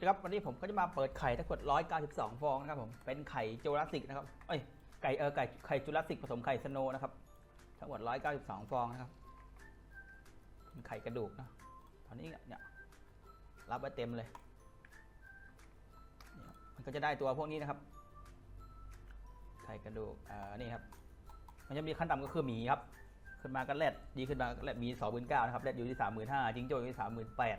สวัสดีครับวันนี้ผมก็จะมาเปิดไข่ทั้งหมด192 ฟองนะครับผมเป็นไข่จูราสสิกนะครับเอ้ยไก่เออไก่ไข่จูราสสิกผสมไข่สโนนะครับทั้งหมด192 ฟองนะครับเป็นไข่กระดูกนะตอนนี้เนี่ยรับไว้เต็มเลยมันก็จะได้ตัวพวกนี้นะครับ ไข่กระดูกเอ่อนี่ครับมันจะมีขั้นต่ำก็คือหมีครับขึ้นมาก็แรดดีขึ้นมาก็แรดมีสองหมื่นเก้านะครับแรดอยู่ที่สามหมื่นห้าจิงโจ้อยู่ที่สามหมื่นแปด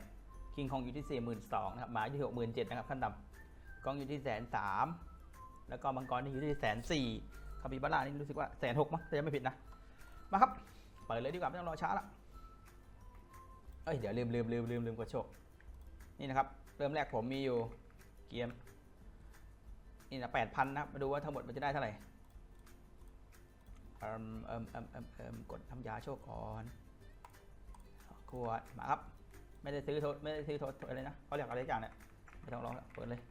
คิงคองอยู่ที่สี่หมื่นะครับหมาอยู่ที่หกหมื่นะครับขั้นต่ำกองอยู่ที่แสนสามแล้วก็มังกรนี่อยู่ที่แสนสี่คาปิบาร่านี่รู้สึกว่าแสนหกมั้งถ้าจะไม่ผิดนะ มาครับ เปิดเลยดีกว่าไม่ต้องรอช้าละเอ้ยเดี๋ยวลืมลืมลืมลืมลืมกดโชค นี่นะครับ เริ่มแรกผมมีอยู่เกียมนี่นะแปดพันนะครับมาดูว่าทั้งหมดมันจะได้เท่าไหร่เอิมเอิมเอิมเอิมเอิมกดทำยาโชคก่อนขวดมาครับ ไม่ได้ซื้อโทษไม่ได้ซื้อโทษอะไรนะเขาเรียกอะไรสักอย่างเนี่ยไม่ต้องร้องแล้วเปิดเลย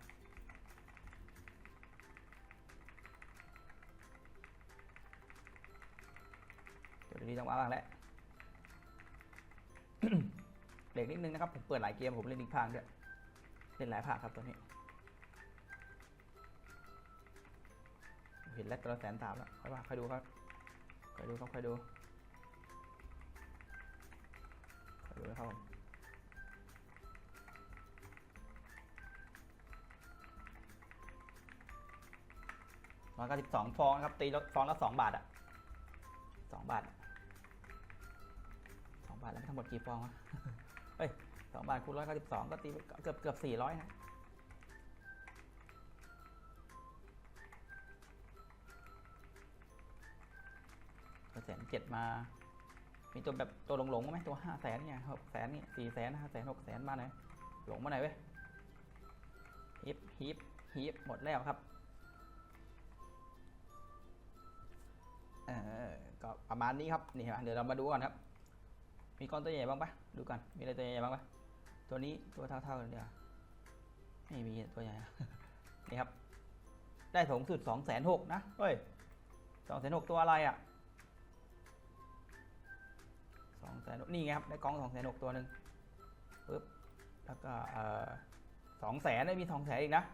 เดี๋ยวนี้ต้องมาบ้างแล้วเด็กนิดนึงนะครับผมเปิดหลายเกมผมเล่นอีกภาคด้วยเล่นหลายภาคครับตัวนี้เห็นแล้วตัวละแสนสามแล้วค่อยว่าค่อยดูครับคอยดูครับคอยดูคอยดูนะครับผม ร้อยเก้าสิบสองฟองนะครับตีฟองละสองบาทอะสองบาทสองบาทแล้วทั้งหมดกี่ฟองวะเฮ้ยสองบาทคูณร้อยเก้าสิบสองก็ตีเกือบเกือบสี่ร้อยนะแสนเจ็ดมา มีตัวแบบตัวหลงๆไหมตัวห้าแสนเนี่ยหกแสนนี่สี่แสนห้าแสนหกแสนมาไหนหลงมาไหนเว้ยฮิปฮิปฮิปหมดแล้วครับ ก็ประมาณนี้ครับนี่ครับเดี๋ยวเรามาดูก่อนครับ มีก้อนตัวใหญ่บ้างปะดูกันมีอะไรตัวใหญ่บ้างปะตัวนี้ตัวเท่าๆกันเดียวไม่มีตัวใหญ่นี่ครับ ได้สูงสุดสองแสนหกนะเฮ้ยสองแสนหกตัวอะไรอะสองแสนนี่ไงครับได้กล้องสองแสนหกตัวหนึ่งปึ๊บแล้วก็เอ่อสองแสนได้มีสองแสนอีกนะ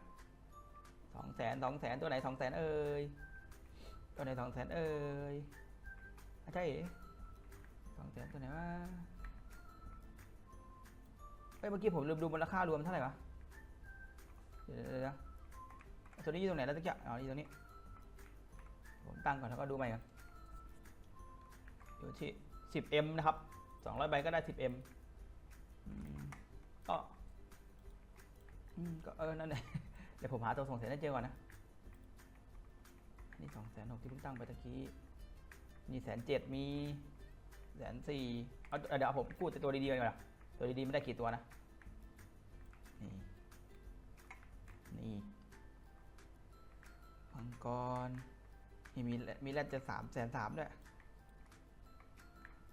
สองแสนสองแสนตัวไหนสองแสนเอ่ย ตัวไหนสองแสนเอ่ยอะใช่สองแสนตัวไหนวะเฮ้ยเมื่อกี้ผมลืมดูมูลค่ารวมเท่าไหร่วะเดี๋ยวตัวนี้อยู่ตรงไหนแล้วตะเกียบอ๋ออยู่ตรงนี้ ผมตั้งก่อนแล้วก็ดูใหม่กันอยู่ที่ 10m นะครับ 200ใบก็ได้ 10m อืมก็อืมก็เออนั่นแหละเดี๋ยวผมหาตัวส่งเสียงให้เจอก่อนนะ นี่สองแสนหกที่เพิ่งตั้งไปตะกี้มีแสนเจ็ดมีแสนสี่เอาเดี๋ยวผมพูดแต่ตัวดีๆก่อนนะตัวดีๆไม่ได้กี่ตัวนะ นี่ นี่มังกรนี่มีมีแรดจะสามแสนสามด้วย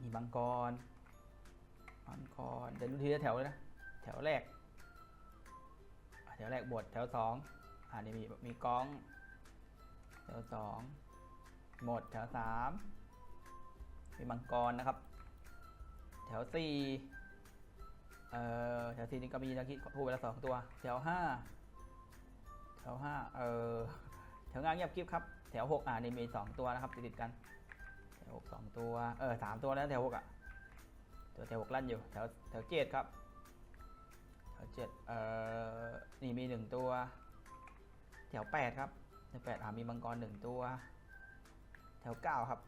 มีมังกรมังกรเดี๋ยวดูทีละแถวเลยนะแถวแรกแถวแรกบทแถวสองอ่านี่มีมีกอง แถวสองหมดแถวสามมีมังกรนะครับ แถวสี่เอ่อแถวสี่นี่ก็มีนะคิดพูดไปล้วสองตัว แถวห้าแถวห้าเอ่อแถวงานเงียบกริบครับ แถวหกอ่านี่มีสองตัวนะครับติดกัน แถวหกสองตัว เออสามตัวแล้วแถวหกอะตัวแถวหกลั่นอยู่ แถวแถวเจ็ดครับ แถวเจ็ดเอ่อ นี่มีหนึ่งตัว แถวแปดครับ แถวแปดอ่ามีมังกรหนึ่งตัว แถวเก้าครับ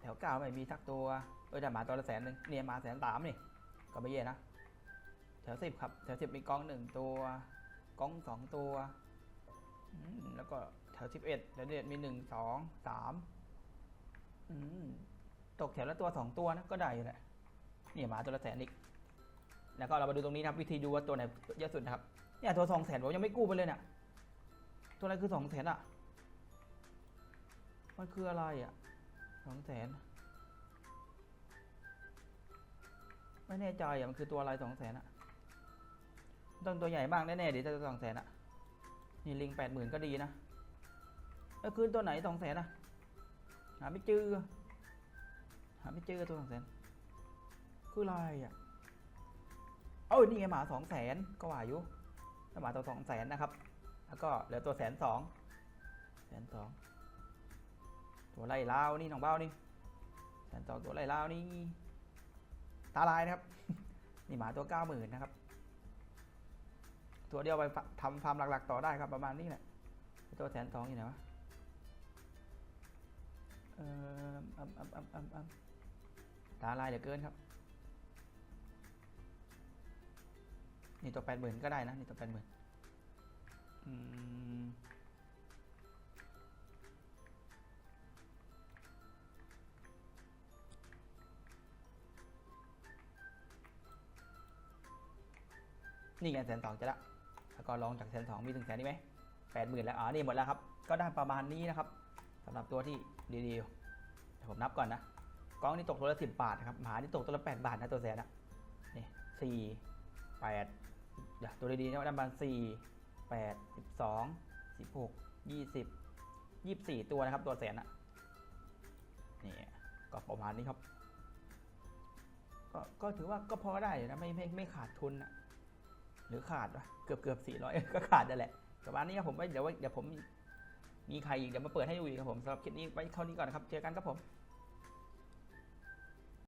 แถวเก้าไม่มีทักตัว เออแต่หมาตัวละแสนหนึ่งเนี่ยหมาแสนสามนี่ ก็ไม่เย่นะ แถวสิบครับ แถวสิบมีกองหนึ่งตัว กองสองตัวแล้วก็แถวสิบเอ็ดแถวเอ็ดมีหนึ่งสองสามตกแถวละตัวสองตัวนะก็ได้อยู่แหละเนี่ยหมาตัวละแสนอีกแล้วก็เรามาดูตรงนี้นะครับ วิธีดูว่าตัวไหนเยอะสุดนะครับเนี่ยตัวสองแสนผมยังไม่กู้ไปเลยเนี่ย ตัวอะไรคือสองแสนอะ มันคืออะไรอะสองแสนไม่แน่ใจอะมันคือตัวอะไรสองแสนอะต้องตัวใหญ่มากแน่ๆดิถ้าตัวสองแสนอะ นี่ลิงแปดหมื่นก็ดีนะแล้วคือตัวไหนสองแสนอะ หาไม่เจอหาไม่เจอตัวสองแสนคืออะไรอะเอ้ยนี่ไงหมาสองแสนก็ว่าอยู่หมาตัวสองแสนนะครับ แล้วก็เหลือตัวแสนสองแสนสองตัวไล่ลาวนี่น้องเบ้านี่แสนสองตัวไล่ลาวนี่ตาลายนะครับ นี่หมาตัวเก้าหมื่นนะครับ ตัวเดียวไปทำฟาร์มหลักๆ ต่อได้ครับประมาณนี้แหละตัวแสนสองอยู่ไหนวะเอออำอำอำอำอำตาลายเหลือเกินครับนี่ตัวแปดหมื่นก็ได้นะนี่ตัวแปดหมื่น นี่ไงแสนสองจะละแล้วก็ลองจากแสนสองมีถึงแสนนี้ไหมแปดหมื่นแล้วอ๋อนี่หมดแล้วครับ ก็ได้ประมาณนี้นะครับสำหรับตัวที่ดีๆเดี๋ยวผมนับก่อนนะกล้องนี่ตกตัวละสิบบาทนะครับหมานี่ตกตัวละแปดบาทนะตัวแสนอะนี่สี่แปดเดี๋ยวตัวดีๆเนี่ยได้ประมาณสี่ แปดสิบสองสิบหกยี่สิบยี่สิบสี่ตัวนะครับ ตัวแสนอะนี่ก็ประมาณนี้ครับ ก็ก็ถือว่าก็พอได้อยู่นะไม่ไม่ไม่ขาดทุนอะหรือขาดวะเกือบเกือบสี่ร้อยก็ขาดนั่นแหละประมาณนี้ครับผมไว้เดี๋ยวไว้เดี๋ยวผมมีใครอีกเดี๋ยวมาเปิดให้ดูอีกครับผมสำหรับคลิปนี้ไว้เท่านี้ก่อนนะครับเจอกันครับผม